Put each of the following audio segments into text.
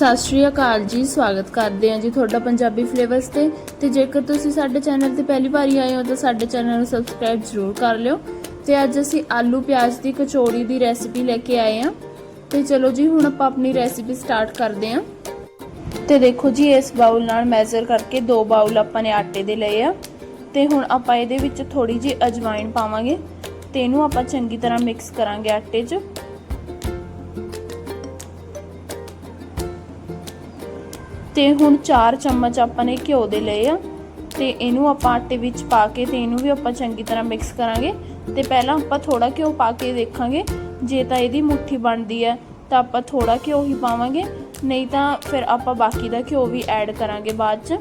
ਸਤਿ ਸ਼੍ਰੀ ਅਕਾਲ ਜੀ, ਸਵਾਗਤ ਕਰਦੇ ਹਾਂ ਜੀ ਤੁਹਾਡਾ ਪੰਜਾਬੀ ਫਲੇਵਰਸ ਤੇ। ਤੇ ਜੇਕਰ ਤੁਸੀਂ ਸਾਡੇ ਚੈਨਲ ਤੇ ਪਹਿਲੀ ਵਾਰੀ ਆਏ ਹੋ ਤਾਂ ਸਾਡੇ ਚੈਨਲ ਨੂੰ ਸਬਸਕ੍ਰਾਈਬ ਜ਼ਰੂਰ ਕਰ ਲਿਓ। ਤੇ ਅੱਜ ਅਸੀਂ ਆਲੂ ਪਿਆਜ਼ ਦੀ ਕਚੌੜੀ ਦੀ ਰੈਸਿਪੀ ਲੈ ਕੇ ਆਏ ਹਾਂ। ਤੇ ਚਲੋ ਜੀ, ਹੁਣ ਆਪਾਂ ਆਪਣੀ ਰੈਸਿਪੀ ਸਟਾਰਟ ਕਰਦੇ ਹਾਂ। ਤੇ ਦੇਖੋ ਜੀ, ਇਸ ਬਾਉਲ ਨਾਲ ਮੈਜ਼ਰ ਕਰਕੇ ਦੋ ਬਾਉਲ ਆਪਾਂ ਨੇ ਆਟੇ ਦੇ ਲਏ ਆ। ਤੇ ਹੁਣ ਆਪਾਂ ਇਹਦੇ ਵਿੱਚ ਥੋੜੀ ਜੀ ਅਜਵਾਇਣ ਪਾਵਾਂਗੇ। ਤੇ ਇਹਨੂੰ ਆਪਾਂ ਚੰਗੀ ਤਰ੍ਹਾਂ ਮਿਕਸ ਕਰਾਂਗੇ ਆਟੇ 'ਚ। ਤੇ ਹੁਣ 4 ਚਮਚ ਆਪਾਂ ਨੇ ਘਿਓ ਦੇ ਲਏ ਆ। ਤੇ ਇਹਨੂੰ ਆਪਾਂ ਆਟੇ ਵਿੱਚ ਪਾ ਕੇ ਤੇ ਇਹਨੂੰ ਵੀ ਆਪਾਂ ਚੰਗੀ ਤਰ੍ਹਾਂ ਮਿਕਸ ਕਰਾਂਗੇ। ਤੇ ਪਹਿਲਾਂ ਆਪਾਂ ਥੋੜਾ ਘਿਓ ਪਾ ਕੇ ਦੇਖਾਂਗੇ, ਜੇ ਤਾਂ ਇਹਦੀ ਮੁੱਠੀ ਬਣਦੀ ਹੈ, ਤਾਂ ਆਪਾਂ ਥੋੜਾ ਘਿਓ ਹੀ ਪਾਵਾਂਗੇ। ਨਹੀਂ ਤਾਂ ਫਿਰ ਆਪਾਂ ਬਾਕੀ ਦਾ ਘਿਓ ਵੀ ਐਡ ਕਰਾਂਗੇ ਬਾਅਦ 'ਚ।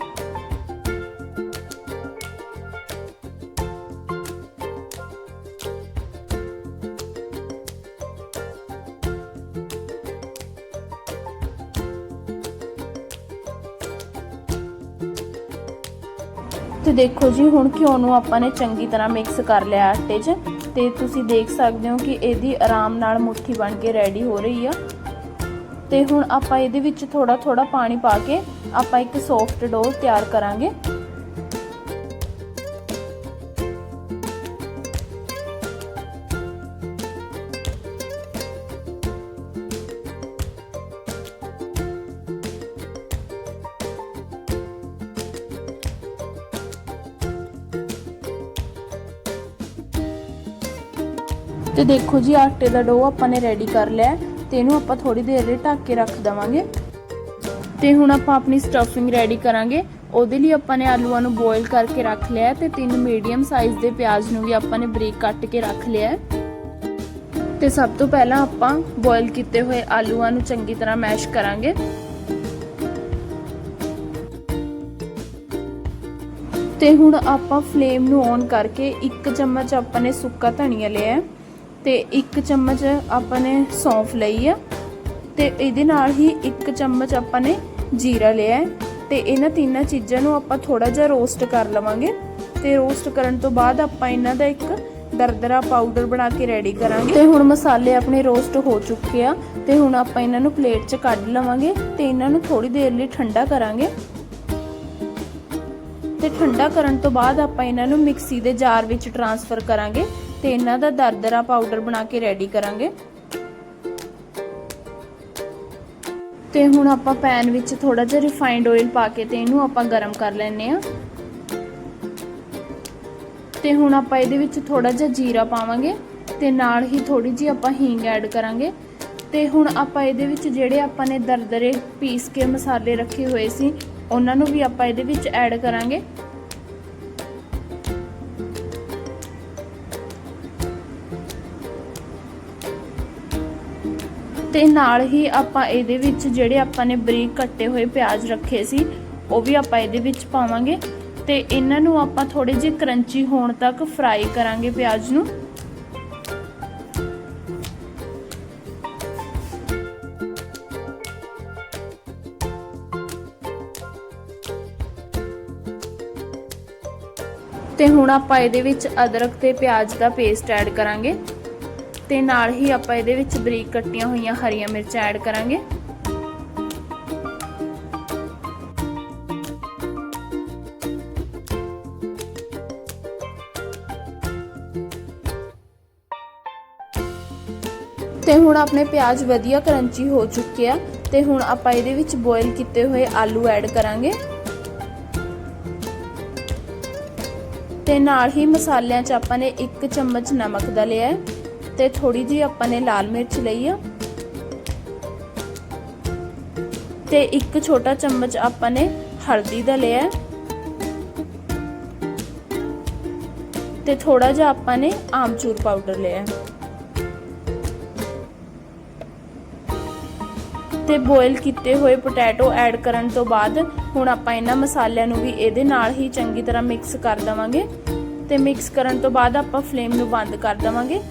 ਤੇ ਦੇਖੋ ਜੀ, ਹੁਣ ਘਿਓ ਨੂੰ ਆਪਾਂ ਨੇ ਚੰਗੀ ਤਰ੍ਹਾਂ ਮਿਕਸ ਕਰ ਲਿਆ ਆਟੇ 'ਚ ਤੇ ਤੁਸੀਂ ਦੇਖ ਸਕਦੇ ਹੋ ਕਿ ਇਹਦੀ ਆਰਾਮ ਨਾਲ ਮੁੱਠੀ ਬਣ ਕੇ ਰੈਡੀ ਹੋ ਰਹੀ ਆ। ਤੇ ਹੁਣ ਆਪਾਂ ਇਹਦੇ ਵਿੱਚ ਥੋੜਾ ਥੋੜਾ ਪਾਣੀ ਪਾ ਕੇ ਆਪਾਂ ਇੱਕ ਸੌਫਟ ਡੋ ਤਿਆਰ ਕਰਾਂਗੇ। ਤੇ ਦੇਖੋ ਜੀ, ਆਟੇ ਦਾ ਡੋ ਆਪਾਂ ਨੇ ਰੈਡੀ ਕਰ ਲਿਆ ਤੇ ਇਹਨੂੰ ਆਪਾਂ ਥੋੜੀ ਦੇਰ ਲਈ ਢੱਕ ਕੇ ਰੱਖ ਦਵਾਂਗੇ। ਤੇ ਹੁਣ ਆਪਾਂ ਆਪਣੀ ਸਟਫਿੰਗ ਰੈਡੀ ਕਰਾਂਗੇ। ਉਹਦੇ ਲਈ ਆਪਾਂ ਨੇ ਆਲੂਆਂ ਨੂੰ ਬੋਇਲ ਕਰਕੇ ਰੱਖ ਲਿਆ ਤੇ ਤਿੰਨ ਮੀਡੀਅਮ ਸਾਈਜ਼ ਦੇ ਪਿਆਜ਼ ਨੂੰ ਵੀ ਆਪਾਂ ਨੇ ਬਰੀਕ ਕੱਟ ਕੇ ਰੱਖ ਲਿਆ ਤੇ ਸਭ ਤੋਂ ਪਹਿਲਾਂ ਆਪਾਂ ਬੋਇਲ ਕੀਤੇ ਹੋਏ ਆਲੂਆਂ ਨੂੰ ਚੰਗੀ ਤਰ੍ਹਾਂ ਮੈਸ਼ ਕਰਾਂਗੇ। ਤੇ ਹੁਣ ਆਪਾਂ ਫਲੇਮ ਨੂੰ ਔਨ ਕਰਕੇ 1 ਚਮਚ ਆਪਾਂ ਨੇ ਸੁੱਕਾ ਧਨੀਆ ਲਿਆ ਤੇ 1 ਚਮਚ ਆਪਾਂ ਨੇ ਸੌਂਫ ਲਈ ਆ। ਤੇ ਇਹਦੇ ਨਾਲ ਹੀ ਇੱਕ ਚਮਚ ਆਪਾਂ ਨੇ ਜੀਰਾ ਲਿਆ ਹੈ। ਤੇ ਇਹਨਾਂ ਤਿੰਨਾਂ ਚੀਜ਼ਾਂ ਨੂੰ ਆਪਾਂ ਥੋੜਾ ਜਿਹਾ ਰੋਸਟ ਕਰ ਲਵਾਂਗੇ। ਤੇ ਰੋਸਟ ਕਰਨ ਤੋਂ ਬਾਅਦ ਆਪਾਂ ਇਹਨਾਂ ਦਾ ਇੱਕ ਦਰਦਰਾ ਪਾਊਡਰ ਬਣਾ ਕੇ ਰੈਡੀ ਕਰਾਂਗੇ। ਤੇ ਹੁਣ ਮਸਾਲੇ ਆਪਣੇ ਰੋਸਟ ਹੋ ਚੁੱਕੇ ਆ। ਤੇ ਹੁਣ ਆਪਾਂ ਇਹਨਾਂ ਨੂੰ ਪਲੇਟ 'ਚ ਕੱਢ ਲਵਾਂਗੇ ਤੇ ਇਹਨਾਂ ਨੂੰ ਥੋੜੀ ਦੇਰ ਲਈ ਠੰਡਾ ਕਰਾਂਗੇ। ਤੇ ਠੰਡਾ ਕਰਨ ਤੋਂ ਬਾਅਦ ਆਪਾਂ ਇਹਨਾਂ ਨੂੰ ਮਿਕਸੀ ਦੇ ਜਾਰ ਵਿੱਚ ਟਰਾਂਸਫਰ ਕਰਾਂਗੇ। ਤੇ ਇਹਨਾਂ ਦਾ ਦਰਦਰਾ ਪਾਊਡਰ ਬਣਾ ਕੇ ਰੈਡੀ ਕਰਾਂਗੇ। ਤੇ ਹੁਣ ਆਪਾਂ ਪੈਨ ਵਿੱਚ ਥੋੜਾ ਜਿਹਾ ਰਿਫਾਈਨਡ ਆਇਲ ਪਾ ਕੇ ਤੇ ਇਹਨੂੰ ਆਪਾਂ ਗਰਮ ਕਰ ਲੈਣੇ ਆ ਤੇ ਹੁਣ ਆਪਾਂ ਇਹਦੇ ਵਿੱਚ ਥੋੜਾ ਜਿਹਾ ਜੀਰਾ ਪਾਵਾਂਗੇ ਤੇ ਨਾਲ ਹੀ ਥੋੜੀ ਜੀ ਆਪਾਂ ਹੀਂਗ ਐਡ ਕਰਾਂਗੇ। ਤੇ ਹੁਣ ਆਪਾਂ ਇਹਦੇ ਵਿੱਚ ਜਿਹੜੇ ਆਪਾਂ ਨੇ ਦਰਦਰੇ ਪੀਸ ਕੇ ਮਸਾਲੇ ਰੱਖੇ ਹੋਏ ਸੀ, ਉਹਨਾਂ ਨੂੰ ਵੀ ਆਪਾਂ ਇਹਦੇ ਵਿੱਚ ਐਡ ਕਰਾਂਗੇ। ਤੇ ਨਾਲ ਹੀ ਆਪਾਂ ਇਹਦੇ ਵਿੱਚ ਜਿਹੜੇ ਆਪਾਂ ਨੇ ਬਰੀਕ ਕੱਟੇ ਹੋਏ ਪਿਆਜ਼ ਰੱਖੇ ਸੀ, ਉਹ ਵੀ ਆਪਾਂ ਇਹਦੇ ਵਿੱਚ ਪਾਵਾਂਗੇ ਤੇ ਇਹਨਾਂ ਨੂੰ ਆਪਾਂ ਥੋੜੇ ਜਿਹੇ ਕਰੰਚੀ ਹੋਣ ਤੱਕ ਫਰਾਈ ਕਰਾਂਗੇ ਪਿਆਜ਼ ਨੂੰ। ਤੇ ਹੁਣ ਆਪਾਂ ਇਹਦੇ ਵਿੱਚ ਅਦਰਕ ਤੇ ਪਿਆਜ਼ ਦਾ ਪੇਸਟ ਐਡ ਕਰਾਂਗੇ। ਤੇ ਨਾਲ ਹੀ ਆਪਾਂ ਇਹਦੇ ਵਿੱਚ ਬਰੀਕ ਕੱਟੀਆਂ ਹੋਈਆਂ ਹਰੀਆਂ ਮਿਰਚਾਂ ਐਡ ਕਰਾਂਗੇ। ਤੇ ਹੁਣ ਆਪਣੇ ਪਿਆਜ਼ ਵਧੀਆ ਕਰੰਚੀ ਹੋ ਚੁੱਕੇ ਆ ਤੇ ਹੁਣ ਆਪਾਂ ਇਹਦੇ ਵਿੱਚ ਬੋਇਲ ਕੀਤੇ ਹੋਏ ਆਲੂ ਐਡ ਕਰਾਂਗੇ। ਤੇ ਨਾਲ ਹੀ ਮਸਾਲਿਆਂ 'ਚ ਆਪਾਂ ਨੇ 1 ਚਮਚ ਨਮਕ ਦਾ ਲਿਆ ਤੇ ਥੋੜੀ ਜੀ ਆਪਾਂ ਨੇ ਲਾਲ ਮਿਰਚ ਲਈ ਆ। ਤੇ ਇੱਕ ਛੋਟਾ ਚਮਚ ਆਪਾਂ ਨੇ ਹਲਦੀ ਦਾ ਲਿਆ। ਤੇ ਥੋੜਾ ਜਿਹਾ ਆਪਾਂ ਨੇ ਆਮਚੂਰ ਪਾਊਡਰ ਲਿਆ। ਤੇ ਬੋਇਲ ਕੀਤੇ ਹੋਏ ਪੋਟੈਟੋ ਐਡ ਕਰਨ ਤੋਂ ਬਾਅਦ ਹੁਣ ਆਪਾਂ ਇਹਨਾਂ ਮਸਾਲਿਆਂ ਨੂੰ ਵੀ ਇਹਦੇ ਨਾਲ ਹੀ ਚੰਗੀ ਤਰ੍ਹਾਂ ਮਿਕਸ ਕਰ ਦਵਾਂਗੇ। ਤੇ ਮਿਕਸ ਕਰਨ ਤੋਂ ਬਾਅਦ ਆਪਾਂ ਫਲੇਮ ਨੂੰ ਬੰਦ ਕਰ ਦਵਾਂਗੇ।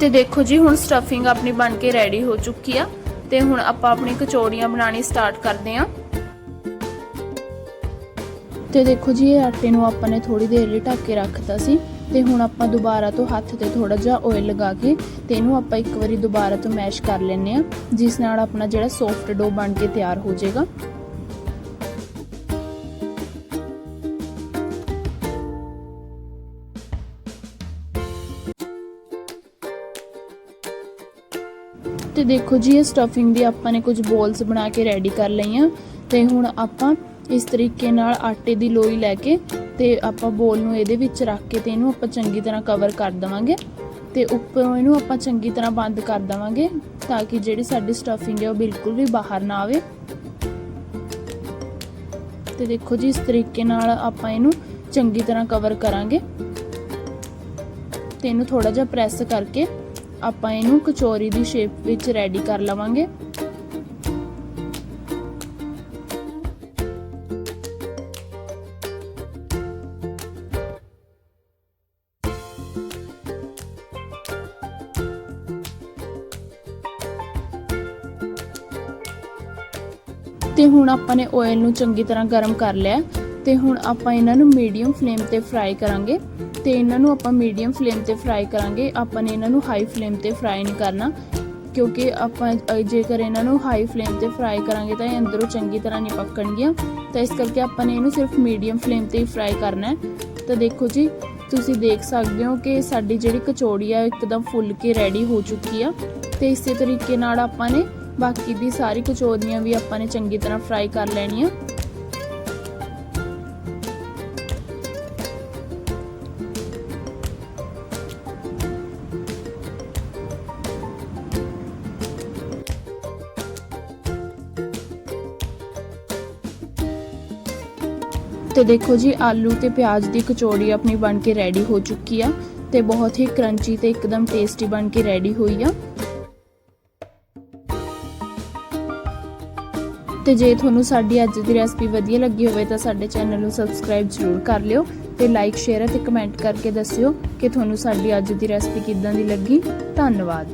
ਤੇ ਦੇਖੋ ਜੀ, ਹੁਣ ਸਟਫਿੰਗ ਆਪਣੀ ਬਣ ਕੇ ਰੈਡੀ ਹੋ ਚੁੱਕੀ ਆ ਤੇ ਹੁਣ ਆਪਾਂ ਆਪਣੀ ਕਚੌੜੀਆਂ ਬਣਾਣੀ ਸਟਾਰਟ ਕਰਦੇ ਆਂ ਤੇ ਦੇਖੋ ਜੀ, ਇਹ ਆਟੇ ਨੂੰ ਆਪਾਂ ਨੇ ਥੋੜੀ ਦੇਰ ਲਈ ਢੱਕ ਕੇ ਰੱਖਤਾ ਸੀ ਤੇ ਹੁਣ ਆਪਾਂ ਦੁਬਾਰਾ ਤੋਂ ਹੱਥ ਤੇ ਥੋੜਾ ਜਿਹਾ ਆਇਲ ਲਗਾ ਕੇ ਤੇ ਇਹਨੂੰ ਆਪਾਂ ਇੱਕ ਵਾਰੀ ਦੁਬਾਰਾ ਤੋਂ ਮੈਸ਼ ਕਰ ਲੈਨੇ ਆ ਜਿਸ ਨਾਲ ਆਪਣਾ ਜਿਹੜਾ ਸੌਫਟ ਡੋ ਬਣ ਕੇ ਤਿਆਰ ਹੋ ਜਾਏਗਾ। ਤੇ ਦੇਖੋ ਜੀ, ਇਹ ਸਟਫਿੰਗ ਦੀ ਆਪਾਂ ਨੇ ਕੁਝ ਬੋਲਸ ਬਣਾ ਕੇ ਰੈਡੀ ਕਰ ਲਈਆਂ। ਤੇ ਹੁਣ ਆਪਾਂ ਇਸ ਤਰੀਕੇ ਨਾਲ ਆਟੇ ਦੀ ਲੋਈ ਲੈ ਕੇ ਤੇ ਆਪਾਂ ਬੋਲ ਨੂੰ ਇਹਦੇ ਵਿੱਚ ਰੱਖ ਕੇ ਤੇ ਇਹਨੂੰ ਆਪਾਂ ਚੰਗੀ ਤਰ੍ਹਾਂ ਕਵਰ ਕਰ ਦਵਾਂਗੇ। ਤੇ ਉੱਪਰੋਂ ਇਹਨੂੰ ਆਪਾਂ ਚੰਗੀ ਤਰ੍ਹਾਂ ਬੰਦ ਕਰ ਦਵਾਂਗੇ ਤਾਂ ਕਿ ਜਿਹੜੀ ਸਾਡੀ ਸਟਫਿੰਗ ਹੈ ਉਹ ਬਿਲਕੁਲ ਵੀ ਬਾਹਰ ਨਾ ਆਵੇ। ਤੇ ਦੇਖੋ ਜੀ, ਇਸ ਤਰੀਕੇ ਨਾਲ ਆਪਾਂ ਇਹਨੂੰ ਚੰਗੀ ਤਰ੍ਹਾਂ ਕਵਰ ਕਰਾਂਗੇ। ਤੇ ਇਹਨੂੰ ਥੋੜਾ ਜਿਹਾ ਪ੍ਰੈਸ ਕਰਕੇ ਆਪਾਂ ਇਹਨੂੰ ਕਚੋਰੀ ਦੀ ਸ਼ੇਪ ਵਿੱਚ ਰੈਡੀ ਕਰ ਲਵਾਂਗੇ। ਤੇ ਹੁਣ ਆਪਾਂ ਨੇ ਆਇਲ ਨੂੰ ਚੰਗੀ ਤਰ੍ਹਾਂ ਗਰਮ ਕਰ ਲਿਆ। ਤੇ ਹੁਣ ਆਪਾਂ ਇਹਨਾਂ ਨੂੰ ਮੀਡੀਅਮ ਫਲੇਮ ਤੇ ਫਰਾਈ ਕਰਾਂਗੇ ਤੇ ਇਹਨਾਂ ਨੂੰ ਆਪਾਂ ਮੀਡੀਅਮ ਫਲੇਮ ਤੇ ਫਰਾਈ ਕਰਾਂਗੇ। ਆਪਾਂ ਨੇ ਇਹਨਾਂ ਨੂੰ ਹਾਈ ਫਲੇਮ ਤੇ ਫਰਾਈ ਨਹੀਂ ਕਰਨਾ ਕਿਉਂਕਿ ਆਪਾਂ ਜੇਕਰ ਇਹਨਾਂ ਨੂੰ ਹਾਈ ਫਲੇਮ ਤੇ ਫਰਾਈ ਕਰਾਂਗੇ ਤਾਂ ਇਹ ਅੰਦਰੋਂ ਚੰਗੀ ਤਰ੍ਹਾਂ ਨਹੀਂ ਪੱਕਣਗੀਆਂ। ਤਾਂ ਇਸ ਕਰਕੇ ਆਪਾਂ ਨੇ ਇਹਨੂੰ ਸਿਰਫ ਮੀਡੀਅਮ ਫਲੇਮ ਤੇ ਹੀ ਫਰਾਈ ਕਰਨਾ ਹੈ। ਤਾਂ ਦੇਖੋ ਜੀ, ਤੁਸੀਂ ਦੇਖ ਸਕਦੇ ਹੋ ਕਿ ਸਾਡੀ ਜਿਹੜੀ ਕਚੌੜੀ ਆ, ਇੱਕਦਮ ਫੁੱਲ ਕੇ ਰੈਡੀ ਹੋ ਚੁੱਕੀ ਆ। ਤੇ ਇਸੇ ਤਰੀਕੇ ਨਾਲ ਆਪਾਂ ਨੇ ਬਾਕੀ ਦੀ ਸਾਰੀ ਕਚੌਰੀਆਂ ਵੀ ਆਪਾਂ ਨੇ ਚੰਗੀ ਤਰ੍ਹਾਂ ਫਰਾਈ ਕਰ ਲੈਣੀਆਂ। ਤੇ ਦੇਖੋ ਜੀ, ਆਲੂ ਤੇ ਪਿਆਜ਼ ਦੀ ਕਚੌੜੀ ਆਪਣੀ ਬਣ ਕੇ ਰੈਡੀ ਹੋ ਚੁੱਕੀ ਆ ਤੇ ਬਹੁਤ ਹੀ ਕਰੰਚੀ ਤੇ ਇੱਕਦਮ ਟੇਸਟੀ ਬਣ ਕੇ ਰੈਡੀ ਹੋਈ ਆ। ਤੇ ਜੇ ਤੁਹਾਨੂੰ ਸਾਡੀ ਅੱਜ ਦੀ ਰੈਸਪੀ ਵਧੀਆ ਲੱਗੀ ਹੋਵੇ ਤਾਂ ਸਾਡੇ ਚੈਨਲ ਨੂੰ ਸਬਸਕ੍ਰਾਈਬ ਜ਼ਰੂਰ ਕਰ ਲਿਓ ਤੇ ਲਾਈਕ ਸ਼ੇਅਰ ਅਤੇ ਕਮੈਂਟ ਕਰਕੇ ਦੱਸਿਓ ਕਿ ਤੁਹਾਨੂੰ ਸਾਡੀ ਅੱਜ ਦੀ ਰੈਸਪੀ ਕਿੱਦਾਂ ਦੀ ਲੱਗੀ। ਧੰਨਵਾਦ।